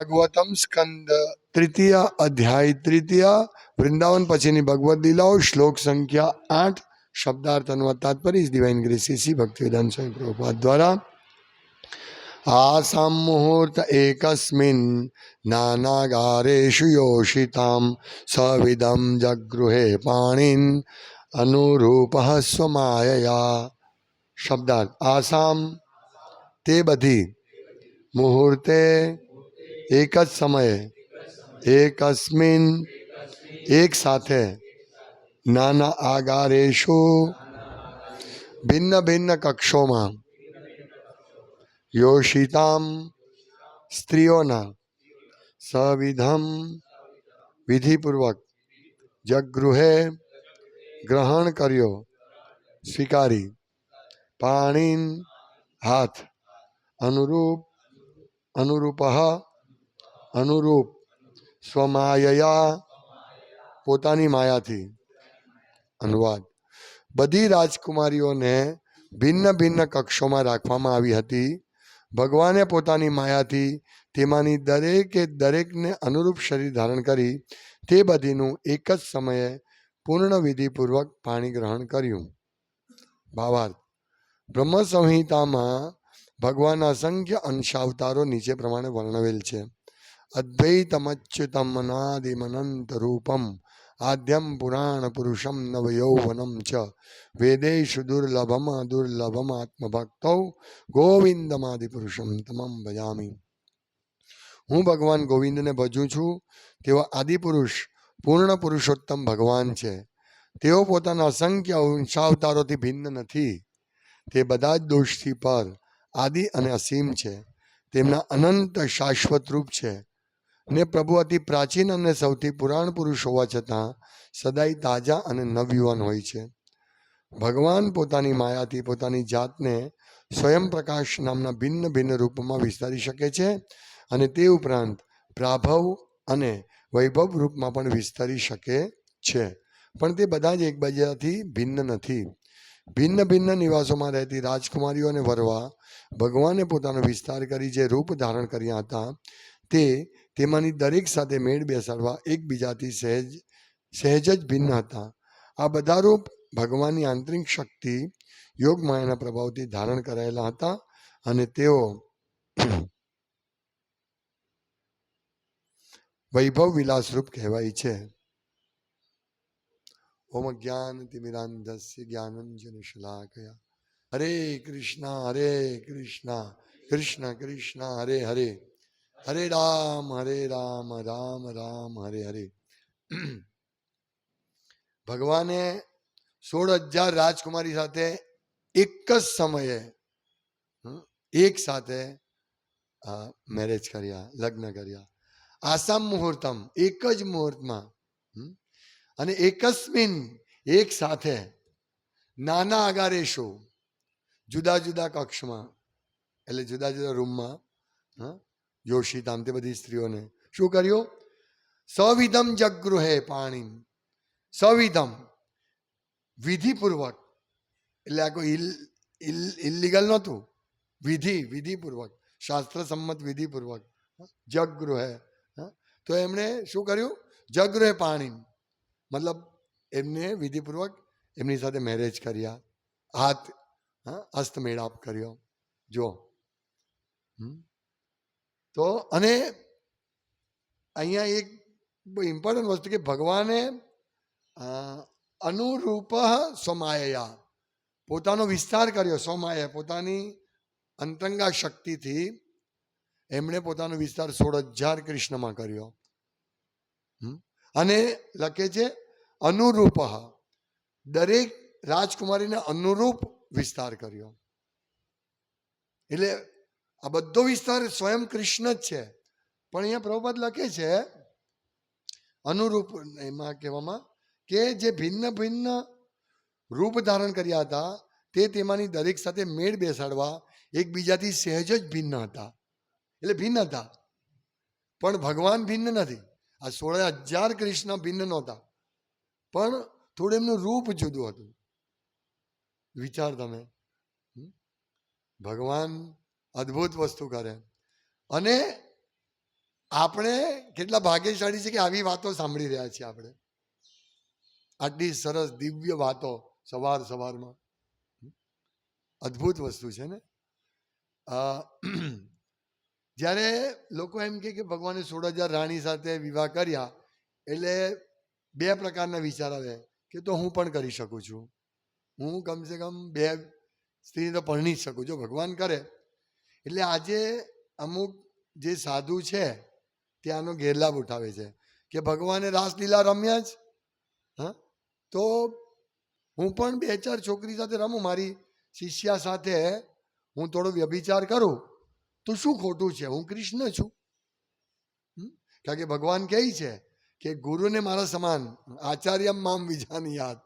ભાગવતમ સ્કંદ તૃતીય અધ્યાય તૃતીય, વૃંદાવન પછીની ભગવદ્ લીલાઓ, શ્લોક સંખ્યા આઠ શબ્દાર્થ અનુવાદ તાત્પર્ય ઇઝ ડિવાઇન ગ્રેસ સીસી ભક્તિ વેદાંત સ્વામી પ્રભુપાદ દ્વારા. આસામ મુહૂર્ત એકસ્મિન નાનાગારેશુ યોષિતામ સવિદમ જગૃહે પાણીન અનુરૂપ સ્વમાયયા. શબ્દાર્થ, આસામ, તે બધી મુહૂર્તે એક જ સમયે એકસ્મિન એક સાથે નાના આગારેશુ ભિન્ન ભિન્ન કક્ષોમાં યોષિતામ સ્ત્રીઓના સવિધમ વિધિપૂર્વક જગગૃહે ગ્રહણ કર્યો સ્વીકારી પાણીન હાથ અનુરૂપ અનુરૂપ અનુરૂપ સ્વમાયયા પોતાની માયાથી. અનુવાદ. બધી રાજકુમારીઓને ભિન્ન ભિન્ન કક્ષોમાં રાખવામાં આવી હતી. ભગવાને પોતાની માયાથી તેમાંની દરેકે દરેકને અનુરૂપ શરીર ધારણ કરી તે બધીનું એક જ સમયે પૂર્ણ વિધિપૂર્વક પાણી ગ્રહણ કર્યું. ભાવાર્થ બ્રહ્મ સંહિતામાં ભગવાનના અસંખ્ય અંશાવતારો નીચે પ્રમાણે વર્ણવેલ છે. અદ્વૈતમચ્યુતમ અનાદિમનંત રૂપમ આદ્યમ પુરાણ પુરુષમ નવયૌવનમ ચ વેદેશુ દુર્લભમ દુર્લભમ આત્મભક્તૌ ગોવિંદમાદિ પુરુષમ તમામ ભજામી હું ભગવાન ગોવિંદને ભજું છું। તેઓ આદિપુરુષ પૂર્ણ પુરુષોત્તમ ભગવાન છે। તેઓ પોતાના અસંખ્ય અંશાવતારોથી ભિન્ન નથી। તે બધા જ દોષથી પર, આદિ અને અસીમ છે। તેમના અનંત શાશ્વત રૂપ છે। ને પ્રભુ અતિ પ્રાચીન અને સૌથી પુરાણ પુરુષ હોવા છતાં સદાય તાજા અને નવયુવાન હોય છે. ભગવાન પોતાની માયાથી પોતાની જાતને સ્વયં પ્રકાશ નામના ભિન્ન ભિન્ન રૂપમાં વિસ્તારી શકે છે અને તે ઉપરાંત પ્રાભવ અને વૈભવ રૂપમાં પણ વિસ્તારી શકે છે. પણ તે બધા જ એકબીજાથી ભિન્ન નથી. ભિન્ન ભિન્ન નિવાસોમાં રહેતી રાજકુમારીઓને વરવા ભગવાને પોતાનો વિસ્તાર કરી જે રૂપ ધારણ કર્યા હતા તે તેમાંની દરેક સાથે મેળ બેસાડવા એકબીજાથી સહેજ સહેજ જ ભિન્ન હતા. આ બધા રૂપ ભગવાનની આંતરિક શક્તિ યોગ માયાના પ્રભાવથી ધારણ કરાયેલા હતા અને તેઓ વૈભવ વિલાસ રૂપ કહેવાય છે. ઓમ જ્ઞાન તિમિરાંધસ્ય જ્ઞાનંજન શલાકયા હરે કૃષ્ણ હરે કૃષ્ણ કૃષ્ણ કૃષ્ણ, હરે હરે. હરે રામ હરે રામ રામ રામ હરે હરે ભગવાને સોળ હજાર રાજકુમારી સાથે એક જ સમયે એક સાથે મેરેજ કર્યા લગ્ન કર્યા આસામ મુહૂર્તમ એક જ મુહૂર્તમાં અને એકસ્મિન એક સાથે નાના આગારેશો જુદા જુદા કક્ષમાં એટલે જુદા જુદા રૂમમાં યોશિતામ તે બધી સ્ત્રીઓને શું કર્યું સવિધમ જગૃહે પાણી સવિધમ વિધિપૂર્વક એટલે આ કોઈ ઇલીગલ નહોતું. વિધિ, વિધિપૂર્વક. શાસ્ત્ર સંમત વિધિપૂર્વક. જગગૃહે. હા? તો એમણે શું કર્યું? જગગૃહે પાણી મતલબ એમને વિધિપૂર્વક એમની સાથે મેરેજ કર્યા. હાથ, હા, હસ્તમેળાપ કર્યો. જો હમ? તો અને અહીંયા એક ઇમ્પોર્ટન્ટ વસ્તુ કે ભગવાને અનુરૂપ સોમાયા પોતાનો વિસ્તાર કર્યો સોમાયા પોતાની અંતરંગા શક્તિથી એમણે પોતાનો વિસ્તાર સોળ હજાર કૃષ્ણમાં કર્યો. અને લખે છે, અનુરૂપ દરેક રાજકુમારીને અનુરૂપ વિસ્તાર કર્યો. એટલે આ બધો વિસ્તાર સ્વયં કૃષ્ણ જ છે. પણ અહીંયા પ્રભુપાદ લખે છે, અનુરૂપ, એમાં કહેવામાં, કે જે ભિન્ન ભિન્ન રૂપ ધારણ કર્યા હતા, તે તેમાંની દરેક સાથે મેળ બેસાડવા એકબીજાથી સહેજ જ ભિન્ન હતા. એટલે ભિન્ન હતા. પણ ભગવાન ભિન્ન નથી. આ સોળ હજાર કૃષ્ણ ભિન્ન નહોતા. પણ થોડું એમનું રૂપ જુદું હતું. વિચાર તમે? ભગવાન અદ્ભુત વસ્તુ કરે. અને આપણે કેટલા ભાગ્યશાળી છે કે આવી વાતો સાંભળી રહ્યા છીએ આપણે. આટલી સરસ દિવ્ય વાતો સવાર સવારમાં. અદ્ભુત વસ્તુ છે ને? જ્યારે લોકો એમ કે ભગવાને સોળ હજાર રાણી સાથે વિવાહ કર્યા, એટલે બે પ્રકારના વિચાર આવે કે તો હું પણ કરી શકું છું. હું કમસે કમ બે સ્ત્રી તો પરણી જ શકું. જો ભગવાન કરે એટલે આજે અમુક જે સાધુ છે તે આનો ગેરલાભ ઉઠાવે છે કે ભગવાને રાસલીલા રમ્યા જ. હા? તો હું પણ બે ચાર છોકરી સાથે રમું, મારી શિષ્યા સાથે હું થોડો વ્યભિચાર કરું. તો શું ખોટું છે? હું કૃષ્ણ છું. કારણ કે ભગવાન કહે છે કે ગુરુને મારા સમાન આચાર્ય મામ વિજાની યાદ.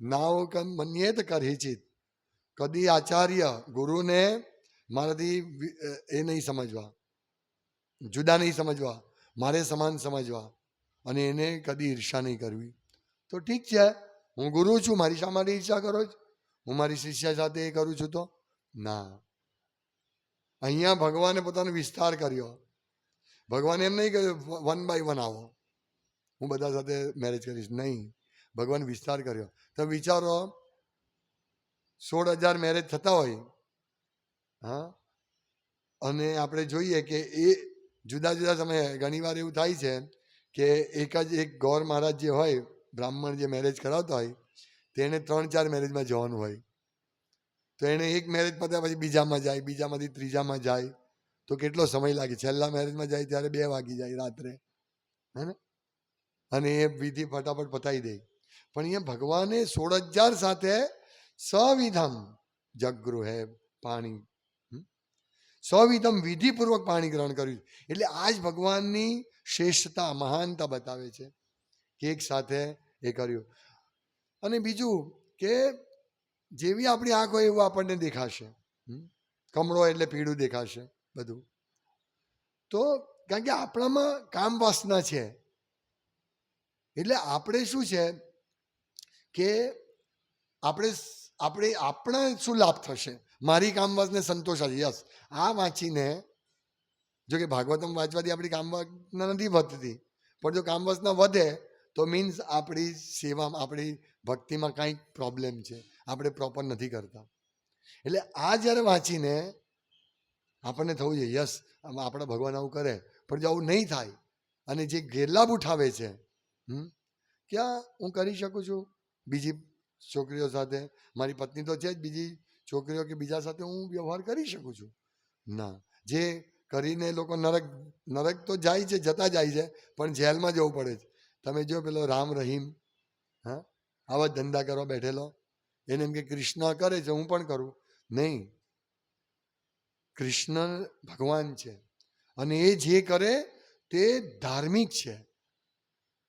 નાવ કમ મન્યેત કરહિચિત. કદી આચાર્ય ગુરુને મારાથી એ નહીં સમજવા. જુદા નહીં સમજવા. મારે સમાન સમજવા. અને એને કદી ઈર્ષા નહીં કરવી. તો ઠીક છે. હું ગુરુ છું. મારી શા માટે ઈર્ષા કરો છો? હું મારી શિષ્ય સાથે એ કરું છું તો? ના. અહીંયા ભગવાને પોતાનો વિસ્તાર કર્યો. ભગવાને એમ નહીં કહ્યું વન બાય વન આવો. હું બધા સાથે મેરેજ કરીશ. નહીં. ભગવાન વિસ્તાર કર્યો. તો વિચારો, સોળ હજાર મેરેજ થતા હોય હા? અને આપણે જોઈએ કે એ જુદા જુદા સમયે ઘણીવાર એવું થાય છે કે એક જ એક ગૌર મહારાજ જે હોય, બ્રાહ્મણ જે મેરેજ કરાવતા હોય, તેને ત્રણ ચાર મેરેજમાં જવાનું હોય. તો એણે એક મેરેજ પત્યા પછી બીજામાં જાય, બીજામાંથી ત્રીજામાં જાય. તો કેટલો સમય લાગે? છેલ્લા મેરેજમાં જાય ત્યારે બે વાગી જાય રાત્રે. હે ને? અને એ વિધિ ફટાફટ પતાવી દે. પણ અહીંયા ભગવાને સોળ હજાર સાથે સવિધમ જગૃહે પાણી? સવિધમ વિધિપૂર્વક પાણી ગ્રહણ કર્યું એટલે આ જ ભગવાનની શ્રેષ્ઠતા મહાનતા બતાવે છે. કે એક સાથે એ કર્યું. અને બીજું કે જેવી આપણી આંખ હોય એવું આપણને દેખાશે? કમળો એટલે પીળું દેખાશે બધું. તો કારણ કે આપણામાં કામ વાસના છે. એટલે આપણે શું છે કે આપણે આપણે, આપણા શું લાભ થશે? મારી કામવાસને સંતોષ હશે યસ. આ વાંચીને, જો કે ભાગવતમ વાંચવાથી આપણી કામવાસના નથી વધતી, પણ જો કામવાસના વધે, તો મીન્સ આપણી સેવામાં, આપણી ભક્તિમાં કાંઈક પ્રોબ્લેમ છે. આપણે પ્રોપર નથી કરતા. એટલે આ જ્યારે વાંચીને આપણને થવું જોઈએ, યસ આપણા ભગવાન આવું કરે, પણ જો આવું નહીં થાય, અને જે ગેરલાભ ઉઠાવે છે ક્યાં હું કરી શકું છું? બીજી છોકરીઓ સાથે, મારી પત્ની તો છે જ, બીજી છોકરીઓ કે બીજા સાથે હું વ્યવહાર કરી શકું છું? ના. જે કરીને લોકો નરક નરક તો જાય છે, જતા જાય છે, પણ જેલમાં જવું પડે છે. તમે જો પેલો રામ રહીમ, હા, આવા ધંધા કરવા બેઠેલો, એને એમ કે કૃષ્ણ કરે છે, હું પણ કરું. નહીં. કૃષ્ણ ભગવાન છે. અને એ જે કરે તે ધાર્મિક છે.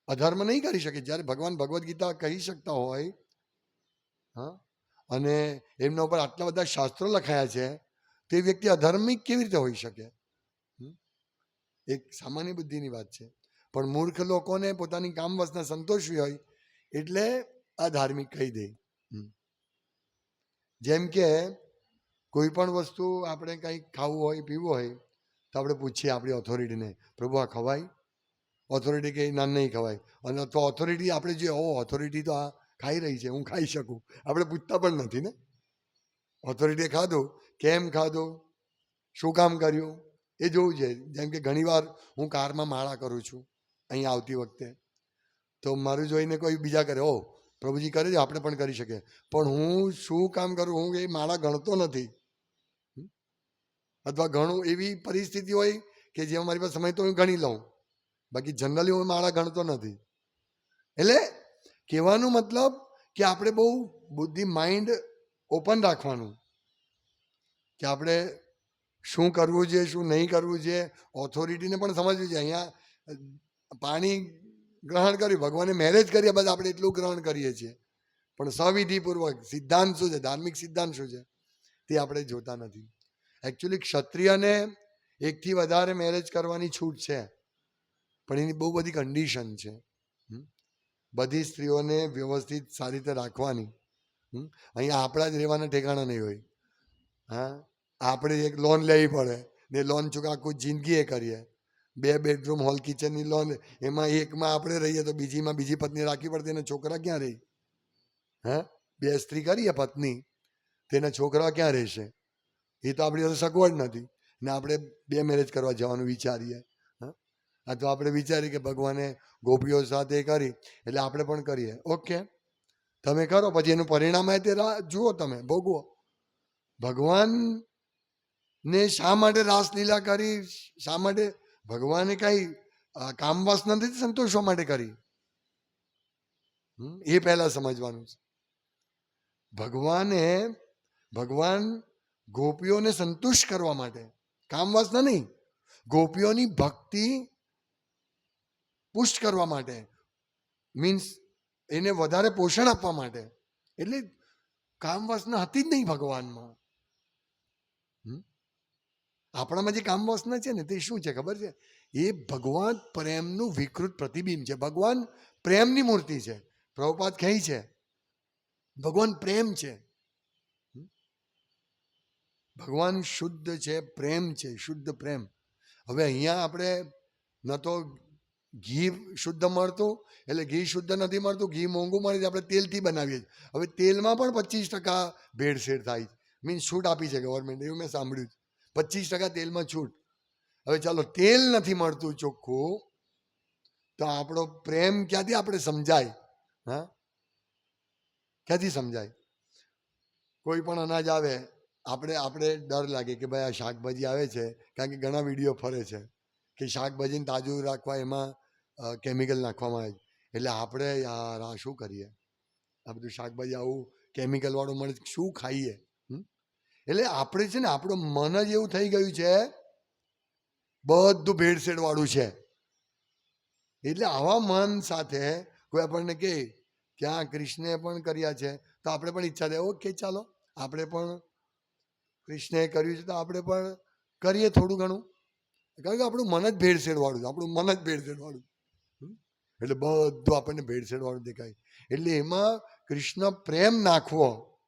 અધર્મ નહીં કરી શકે. જ્યારે ભગવાન ભગવદ્ ગીતા કહી શકતા હોય, હા અને એમના ઉપર આટલા બધા શાસ્ત્રો લખાયા છે, તે વ્યક્તિ અધાર્મિક કેવી રીતે હોઈ શકે? એક સામાન્ય બુદ્ધિની વાત છે. પણ મૂર્ખ લોકોને પોતાની કામ વસના સંતોષવી હોય એટલે અધાર્મિક કહી દે. જેમ કે કોઈ પણ વસ્તુ આપણે કંઈક ખાવું હોય, પીવું હોય, તો આપણે પૂછીએ આપણી ઓથોરિટીને પ્રભુ, આ ખવાય? ઓથોરિટી કે, ના, નહીં ખવાય. અને તો ઓથોરિટી આપણે જે ઓ ઓથોરિટી તો આ ખાઈ રહી છે, હું ખાઈ શકું. આપણે પૂછતા પણ નથી ને? ઓથોરિટીએ ખાધું? કેમ ખાધો? શું કામ કર્યું? એ જોવું છે. જેમ કે ઘણીવાર હું કારમાં માળા કરું છું અહીંયા આવતી વખતે. તો મારું જોઈને કોઈ બીજા કરે ઓ પ્રભુજી કરે છે, આપણે પણ કરી શકીએ. પણ હું શું કામ કરું? હું એ માળા ગણતો નથી. અથવા ઘણું એવી પરિસ્થિતિ હોય કે જેમાં મારી પાસે સમય તો હું ગણી લઉં. બાકી જનરલી હું માળા ગણતો નથી. એટલે કહેવાનો મતલબ કે આપણે બહુ બુદ્ધિ માઇન્ડ ઓપન રાખવાનું. કે આપણે શું કરવું છે, શું નહીં કરવું છે ઓથોરિટીને પણ સમજવું છે. અહીંયા પાણી ગ્રહણ કર્યું, ભગવાને મેરેજ કર્યા બસ આપણે એટલું ગ્રહણ કરીએ છીએ. પણ સવિધિપૂર્વક સિદ્ધાંત શું છે? ધાર્મિક સિદ્ધાંત શું છે? તે આપણે જોતા નથી. એકચ્યુઅલી ક્ષત્રિયને એકથી વધારે મેરેજ કરવાની છૂટ છે. પણ એની બહુ બધી કન્ડિશન છે? બધી સ્ત્રીઓને વ્યવસ્થિત સારી રીતે રાખવાની. અહીંયા આપણા જ રહેવાના ઠેકાણા નહીં હોય. હા? આપણે એક લોન લેવી પડે ને લોન ચૂકા આખું જિંદગી એ કરીએ. બે બેડરૂમ, હોલ કિચનની લોન, એમાં એકમાં આપણે રહીએ તો બીજીમાં બીજી પત્ની રાખવી પડતી, એને છોકરા ક્યાં રહી? હે? બે સ્ત્રી કરીએ પત્ની તેના છોકરા ક્યાં રહેશે? એ તો આપણી પાસે સગવડ નથી. ને આપણે બે મેરેજ કરવા જવાનું વિચારીએ. આ તો આપણે વિચારીએ કે ભગવાને ગોપીઓ સાથે કરી, એટલે આપણે પણ કરીએ. ઓકે? તમે કરો, પછી એનું પરિણામ તે જુઓ તમે, ભોગવો. ભગવાન ને શા માટે રાસલીલા કરી? શા માટે? ભગવાને કઈ કામવાસ નથી સંતોષવા માટે કરી? એ પહેલા સમજવાનું છે. ભગવાને, ભગવાન ગોપીઓને સંતુષ્ટ કરવા માટે, કામવાસના નહીં, ગોપીઓની ભક્તિ પુષ્ટ કરવા માટે. મીન્સ એને વધારે પોષણ આપવા માટે. એટલે કામવાસના હતી જ નહીં ભગવાનમાં? આપણામાં જે કામવાસના છે ને તે શું છે ખબર છે? એ ભગવાન પ્રેમનું વિકૃત પ્રતિબિંબ છે. ભગવાન પ્રેમની મૂર્તિ છે. પ્રભુપાદ કહે છે? ભગવાન પ્રેમ છે. ભગવાન શુદ્ધ છે, પ્રેમ છે, શુદ્ધ પ્રેમ. હવે અહીંયા આપણે ન તો ઘી શુદ્ધ મળતું, એટલે ઘી શુદ્ધ નથી મળતું, ઘી મોંઘું મળે છે, આપણે તેલથી બનાવીએ છીએ. હવે તેલમાં પણ પચીસ ટકા ભેળસેળ થાય છે. મીન્સ છૂટ આપી છે ગવર્મેન્ટ એવું મેં સાંભળ્યું છે. પચીસ ટકા તેલમાં છૂટ. હવે ચાલો, તેલ નથી મળતું ચોખ્ખું, તો આપણો પ્રેમ ક્યાંથી આપણે સમજાય? હા? ક્યાંથી સમજાય? કોઈ પણ અનાજ આવે, આપણે આપણે ડર લાગે કે ભાઈ આ શાકભાજી આવે છે, કારણ કે ઘણા વીડિયો ફરે છે. કે શાકભાજીને તાજું રાખવા એમાં કેમિકલ નાખવામાં આવે એટલે આપણે યાર આ શું કરીએ? આ બધું શાકભાજી આવું કેમિકલવાળું મળે શું ખાઈએ? એટલે આપણે છે ને, આપણું મન જ એવું થઈ ગયું છે, બધું ભેળસેળવાળું છે. એટલે આવા મન સાથે કોઈ આપણને કહે કે આ કૃષ્ણે પણ કર્યા છે, તો આપણે પણ ઈચ્છા થાય, ઓકે, ચાલો, આપણે પણ કૃષ્ણે કર્યું છે, તો આપણે પણ કરીએ થોડું ઘણું. કારણ કે આપણું મન જ ભેળસેળવાળું આપણું મન જ ભેળસેળવાળું એટલે બધું આપણને ભેળસેળવાળું દેખાય. એટલે એમાં કૃષ્ણ પ્રેમ નાખવો,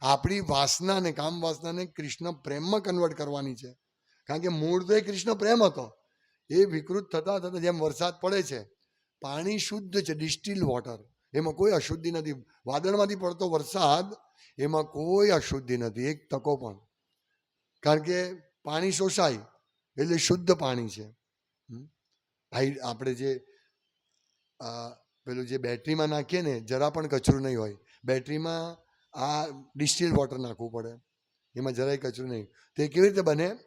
આપણી વાસનાને, કામ વાસનાને કૃષ્ણ પ્રેમમાં કન્વર્ટ કરવાની છે. કારણ કે મૂળ તો એ કૃષ્ણ પ્રેમ હતો. એ વિકૃત થતા થતા જેમ વરસાદ પડે છે, પાણી શુદ્ધ છે ડિસ્ટિલ વોટર એમાં કોઈ અશુદ્ધિ નથી. વાદળમાંથી પડતો વરસાદ, એમાં કોઈ અશુદ્ધિ નથી. એક તકો પણ. કારણ કે પાણી શોષાય એટલે શુદ્ધ પાણી છે? હાઈ આપણે જે પેલું જે બેટરીમાં નાખીએ ને, જરા પણ કચરું નહીં હોય. બેટરીમાં આ ડિસ્ટિલ વોટર નાખવું પડે. એમાં જરાય કચરું નહીં. તો કેવી રીતે બને?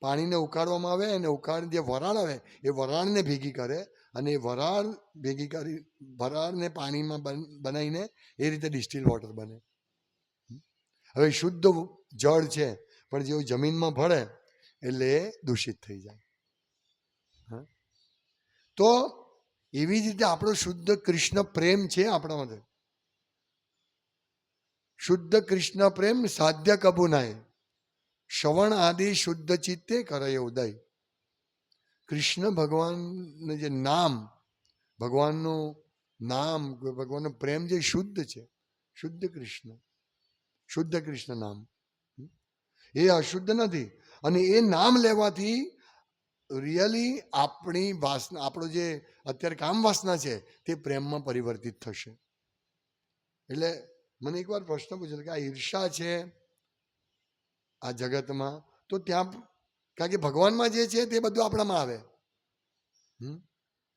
પાણીને ઉકાળવામાં આવે અને ઉકાળ જે વરાળ આવે, એ વરાળને ભેગી કરે અને એ વરાળ ભેગી કરી, વરાળને પાણીમાં બન- બનાવીને એ રીતે ડિસ્ટિલ વોટર બને. હવે શુદ્ધ જળ છે, પણ જેવું જમીનમાં ભળે એટલે એ દૂષિત થઈ જાય? તો એવી જ રીતે આપણો શુદ્ધ કૃષ્ણ પ્રેમ છે આપણા માટે. શુદ્ધ કૃષ્ણ પ્રેમ સાધ્ય કબુ નાય. શ્રવણ આદિ શુદ્ધ ચિત્તે કરે ઉદય. કૃષ્ણ ભગવાનનું જે નામ, ભગવાનનું નામ, ભગવાનનો પ્રેમ જે શુદ્ધ છે, શુદ્ધ કૃષ્ણ શુદ્ધ કૃષ્ણ નામ? એ અશુદ્ધ નથી. અને એ નામ લેવાથી રિયલી આપણી વાસના, આપણો જે અત્યારે કામ વાસના છે, તે પ્રેમમાં પરિવર્તિત થશે. એટલે મને એકવાર પ્રશ્ન પૂછેલો કે આ ઈર્ષા છે આ જગતમાં, તો ત્યાં કારણ કે ભગવાનમાં જે છે તે બધું આપણામાં આવે?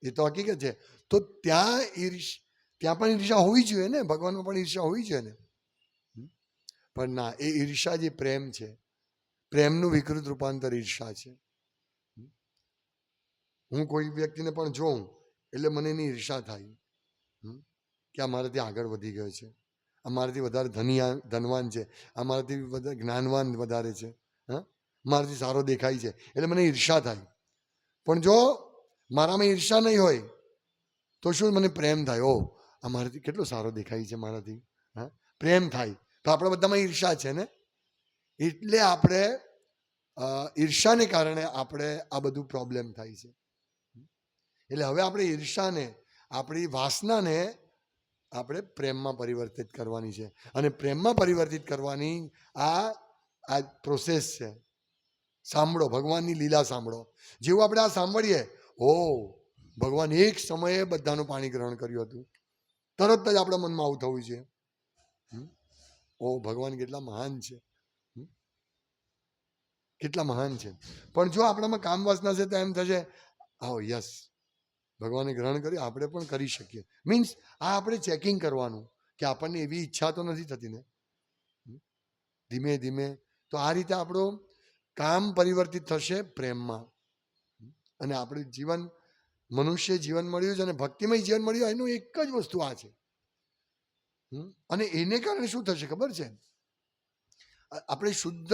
એ તો હકીકત છે. તો ત્યાં ઈર્ષ, ત્યાં પણ ઈર્ષા હોવી જોઈએ ને? ભગવાનમાં પણ ઈર્ષા હોવી જોઈએ ને? પણ ના, એ ઈર્ષા જે પ્રેમ છે પ્રેમનું વિકૃત રૂપાંતર ઈર્ષા છે. હું કોઈ વ્યક્તિને પણ જોઉં એટલે મને એની ઈર્ષા થાય. કે આ મારાથી આગળ વધી ગયો છે. આ મારાથી વધારે ધનિયા ધનવાન છે. આ મારાથી વધારે જ્ઞાનવાન વધારે છે. હા? મારાથી સારો દેખાય છે. એટલે મને ઈર્ષા થાય. પણ જો મારામાં ઈર્ષા નહીં હોય, તો શું મને પ્રેમ થાય? ઓ આ મારાથી કેટલો સારો દેખાય છે મારાથી. હા? પ્રેમ થાય. તો આપણે બધામાં ઈર્ષા છે ને? એટલે આપણે ઈર્ષાને કારણે આપણે આ બધું પ્રોબ્લેમ થાય છે. એટલે હવે આપણે ઈર્ષાને, આપણી વાસનાને આપણે પ્રેમમાં પરિવર્તિત કરવાની છે. અને પ્રેમમાં પરિવર્તિત કરવાની આ આ પ્રોસેસ છે. સાંભળો, ભગવાનની લીલા સાંભળો. જેવું આપણે આ સાંભળીએ ઓ ભગવાન એક સમયે બધાનું પાણી ગ્રહણ કર્યું હતું. તરત જ આપણા મનમાં આવું થવું છે. ઓ, ભગવાન કેટલા મહાન છે? કેટલા મહાન છે. પણ જો આપણામાં કામ વાસના છે તો એમ થશે, આવો, યસ, ભગવાને ગ્રહણ કર્યું, આપણે પણ કરી શકીએ. મીન્સ આ આપણે ચેકિંગ કરવાનું કે આપણને એવી ઈચ્છા તો નથી થતી ને. ધીમે ધીમે. તો આ રીતે આપણું કામ પરિવર્તિત થશે પ્રેમમાં. અને આપણું જીવન, મનુષ્ય જીવન મળ્યું છે અને ભક્તિમય જીવન મળ્યું, એનું એક જ વસ્તુ આ છે? અને એને કારણે શું થશે ખબર છે? આપણે શુદ્ધ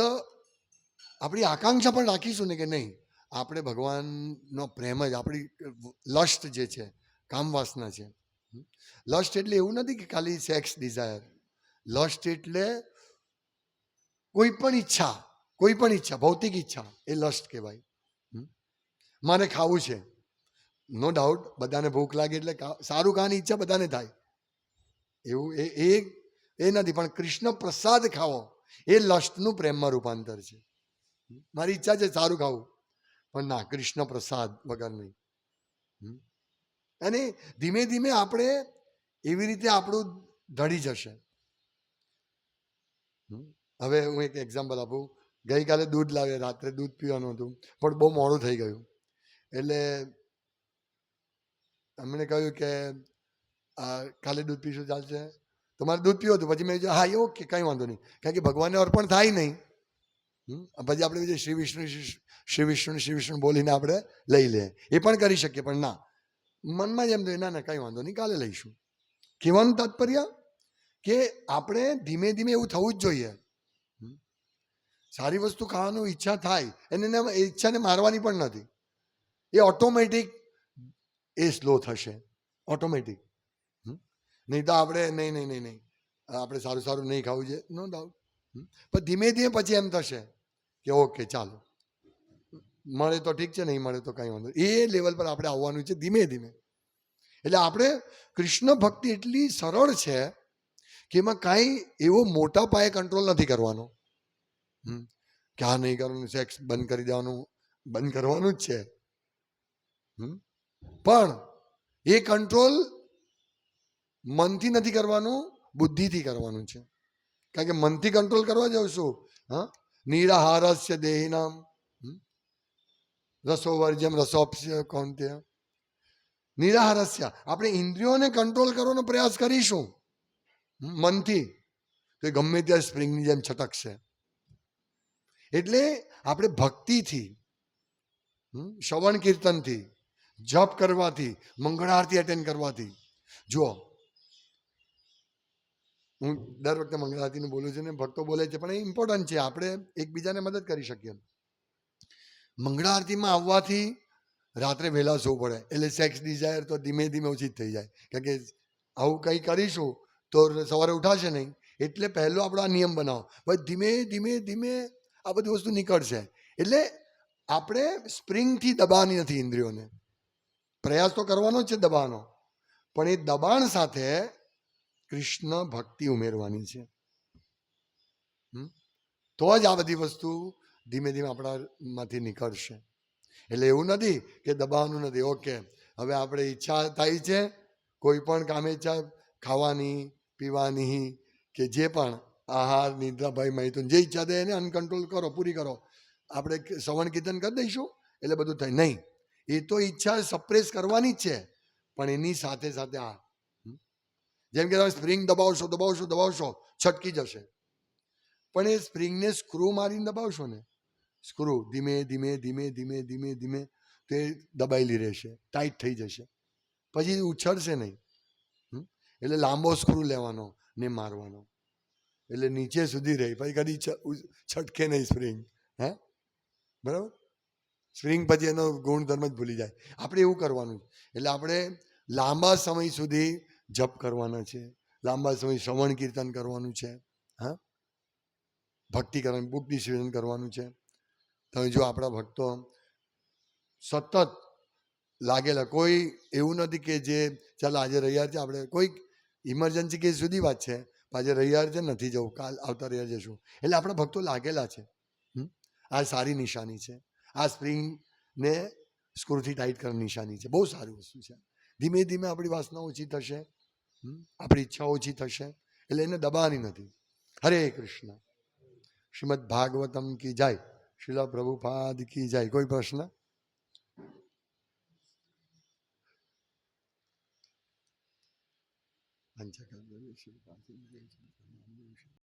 આપણી આકાંક્ષા પણ રાખીશું ને કે નહીં? આપણે ભગવાનનો પ્રેમ જ, આપણી લસ્ટ જે છે, કામવાસના છે. લસ્ટ એટલે એવું નથી કે ખાલી સેક્સ ડિઝાયર લસ્ટ એટલે કોઈ પણ ઈચ્છા, કોઈ પણ ઈચ્છા, ભૌતિક ઈચ્છા, એ લસ્ટ કહેવાય? મારે ખાવું છે. નો ડાઉટ બધાને ભૂખ લાગે એટલે સારું ખાવાની ઈચ્છા બધાને થાય. એવું એ એ નથી, પણ કૃષ્ણ પ્રસાદ ખાવો એ લસ્ટનું પ્રેમમાં રૂપાંતર છે. મારી ઈચ્છા છે સારું ખાવું. પણ ના કૃષ્ણ પ્રસાદ વગર નહીં? અને ધીમે ધીમે આપણે એવી રીતે આપણું ઢળી જશે. હવે હું એક એક્ઝામ્પલ આપું. ગઈકાલે દૂધ લાવે રાત્રે દૂધ પીવાનું હતું. પણ બહુ મોડું થઈ ગયું. એટલે એમણે કહ્યું કે કાલે દૂધ પીશું, ચાલશે. તમારે દૂધ પીવું હતું. પછી મેં હા ઓકે, કંઈ વાંધો નહીં. કારણ કે ભગવાનને અર્પણ થાય નહીં? પછી આપણે બીજું શ્રી વિષ્ણુ, શ્રી- વિષ્ણુ શ્રી વિષ્ણુ બોલીને આપણે લઈ લે. એ પણ કરી શકીએ, પણ ના. મનમાં જ એમ થયું, ના ના, કાંઈ વાંધો નહીં, કાલે લઈશું. કહેવાનું તાત્પર્ય? કે આપણે ધીમે ધીમે એવું થવું જ જોઈએ. સારી વસ્તુ ખાવાનું ઈચ્છા થાય, એને ઈચ્છાને મારવાની પણ નથી. એ ઓટોમેટિક એ સ્લો થશે. ઓટોમેટિક. નહીં તો આપણે, નહીં નહીં નહીં નહીં. આપણે સારું સારું નહીં ખાવું જોઈએ. નો ડાઉટ પણ ધીમે ધીમે પછી એમ થશે. કે ઓકે ચાલો મળે તો ઠીક છે, નહીં મળે તો કંઈ વાંધો. એ લેવલ પર આપણે આવવાનું છે ધીમે ધીમે એટલે આપણે કૃષ્ણ ભક્તિ એટલી સરળ છે કે એમાં કાંઈ એવો મોટા પાયે કંટ્રોલ નથી કરવાનો. કે આ નહીં કરવાનું સેક્સ બંધ કરી દેવાનું, બંધ કરવાનું જ છે. પણ એ કંટ્રોલ મનથી નથી કરવાનું, બુદ્ધિથી કરવાનું છે કારણ કે મનથી કંટ્રોલ કરવા જાઉં છું, હા નિરાહારસ્ય દેહિનામ હમ? રસો વર્જ્યમ રસોપ્સ્ય કૌંત્ય નિરાહારસ્ય આપણે ઇન્દ્રિયોને કંટ્રોલ કરવાનો પ્રયાસ કરીશું મનથી તો ગમે ત્યાં સ્પ્રિંગની જેમ છટકશે એટલે આપણે ભક્તિથી? શ્રવણ કીર્તનથી જપ કરવાથી મંગળ આરતી અટેન્ડ કરવાથી જુઓ હું દર વખતે મંગળારતીનું બોલું છું ને ભક્તો બોલે છે, પણ એ ઇમ્પોર્ટન્ટ છે. આપણે એકબીજાને મદદ કરી શકીએ. મંગળારતીમાં આવવાથી રાત્રે વહેલા સૂવું પડે. એટલે સેક્સ ડિઝાયર તો ધીમે ધીમે ઓછી થઈ જાય. કારણ કે આવું કંઈ કરીશું તો સવારે ઉઠાશે નહીં. એટલે પહેલો આપણો આ નિયમ બનાવો. ભાઈ ધીમે ધીમે ધીમે આ બધી વસ્તુ નીકળશે. એટલે આપણે સ્પ્રિંગથી દબાવવાની નથી ઇન્દ્રિયોને. પ્રયાસ તો કરવાનો જ છે દબાવવાનો પણ એ દબાણ સાથે કૃષ્ણ ભક્તિ ઉમેરવાની છે? તો જ આ બધી વસ્તુ ધીમે ધીમે આપણામાંથી નીકળશે. એટલે એવું નથી કે દબાવવાનું નથી. ઓકે, હવે આપણે ઈચ્છા થાય છે કોઈ પણ કામે ઈચ્છા ખાવાની, પીવાની કે જે પણ આહાર, નિદ્રા, ભય, મૈથુન, જે ઈચ્છા થાય એને અનકંટ્રોલ કરો, પૂરી કરો. આપણે શ્રવણ, કીર્તન કરી દઈશું એટલે બધું થાય. નહીં, એ તો ઈચ્છા સપ્રેસ કરવાની જ છે. પણ એની સાથે સાથે આ? જેમ કે તમે સ્પ્રિંગ દબાવશો દબાવશો દબાવશો, છટકી જશે. પણ એ સ્પ્રિંગને સ્ક્રૂ મારીને દબાવશો ને સ્ક્રૂ ધીમે ધીમે ધીમે ધીમે ધીમે ધીમે, તે દબાયેલી રહેશે ટાઈટ થઈ જશે. પછી ઉછળશે નહીં. એટલે લાંબો સ્ક્રૂ લેવાનો ને મારવાનો. એટલે નીચે સુધી રહે. પછી કદી છટકે નહીં સ્પ્રિંગ હે? બરાબર? સ્પ્રિંગ પછી એનો ગુણધર્મ જ ભૂલી જાય. આપણે એવું કરવાનું એટલે આપણે લાંબા સમય સુધી જપ કરવાના છે, લાંબા સમય શ્રવણ કીર્તન કરવાનું છે, હા? ભક્તિ કરવાની બુક ડિસિઝન કરવાનું છે. તમે જો આપણા ભક્તો સતત લાગેલા, કોઈ એવું નથી કે જે, ચાલ આજે રવિવાર છે, આપણે કોઈક ઇમરજન્સી કેસ સુધી વાત છે આજે રવિવાર છે, નથી જવું, કાલ આવતા રવિવાર જશું એટલે આપણા ભક્તો લાગેલા છે? આ સારી નિશાની છે. આ સ્પ્રિંગને સ્ક્રૂથી ટાઈટ કરવાની નિશાની છે. બહુ સારી વસ્તુ છે. ધીમે ધીમે આપણી વાસના ઓછી થશે? આપણી ઈચ્છા ઓછી થશે, એટલે એને દબાવાની નથી. હરે કૃષ્ણ. શ્રીમદ ભાગવતમ કી જાય. શિલા પ્રભુપાદ કી જાય. કોઈ પ્રશ્ન? પંચકલ્પ